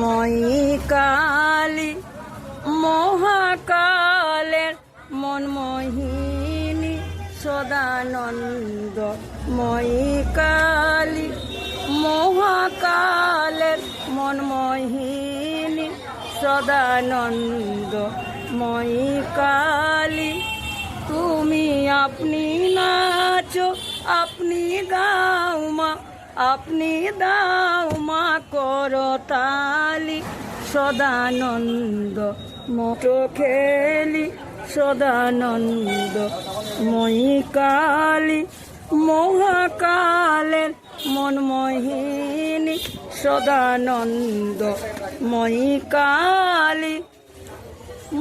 ময়ী কালী মহাকালের মনমোহিনী সদানন্দ। ময়ী কালী মহাকালের মনমোহিনী সদানন্দ। ময়ী কালী তুমি আপনি নাচো, আপনি গাও মা, আপনি দাও করতালি, সদানন্দ মোটো খেলি সদানন্দ মই কালী মহাকালের মনমোহিনী, সদানন্দ মই কালী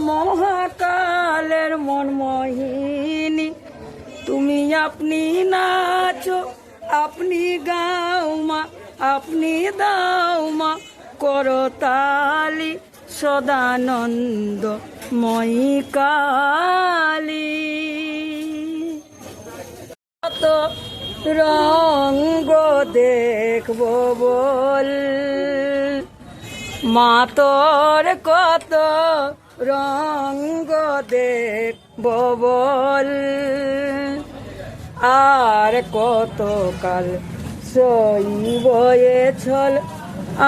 মহাকালের মনমোহিনী। তুমি আপনি নাচো, আপনি গাও আপনি দাও মা করতালি সদানন্দ মই কালী। কত রঙ্গ দেখব বল। মাতর কত রঙ্গ দেখব বল। আর কত কাল সইব এ ছল,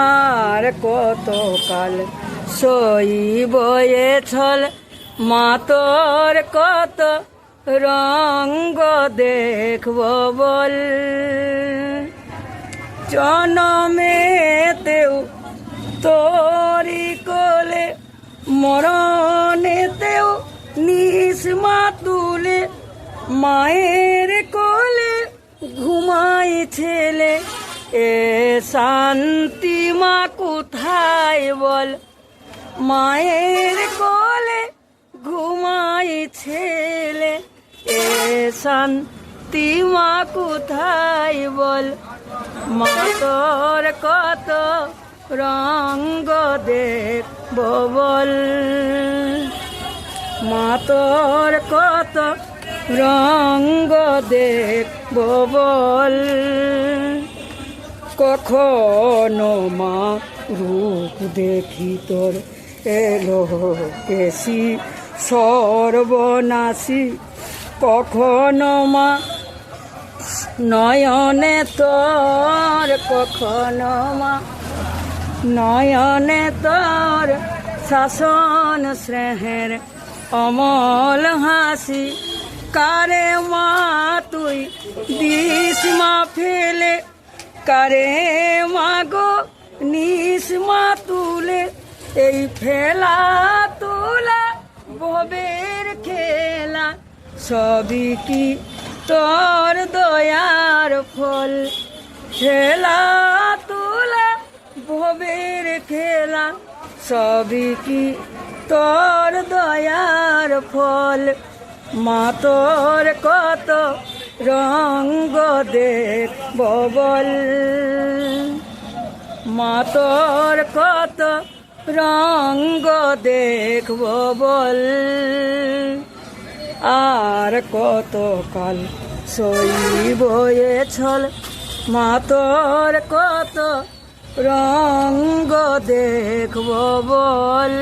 আর কত কাল সইব এ ছল, মাতর কত রঙ্গ দেখব বল। জনমেতেও তোরি কোলে, মরণেতেও নিসমা তুলে মায়ের কোলে ঘুমাই ছেলে এ শান্তি মা কোথায় বল? মায়ের কোলে ঘুমাই ছেলে। এ শান্তি মা কোথায় বল? মাতর কত রঙ্গ দেখব বল মা তোর কত রঙ্গ দেখব বল কখনো মা রূপ দেখি তোর এলো কেসি, সর্বনাশী। কখনো মা নয়নে তোর, কখনো মা নয়নে তোর শাসন স্নেহের অমল হাসি। কারে মা তুই দিস মা ফেলে কারে মাগো, নিস মা তুলে, এই ফেলা তোলা, ভবের খেলা। সবই কি তোর দয়ার ফল? খেলা তোলা, ভবের খেলা। সবই কি তোর দয়ার ফল? মা তোর কত রঙ্গ দেখ বল মা তোর কত রঙ্গ দেখব বল আর কত কাল সইব ছল। মা তোর কত রঙ্গ দেখব বল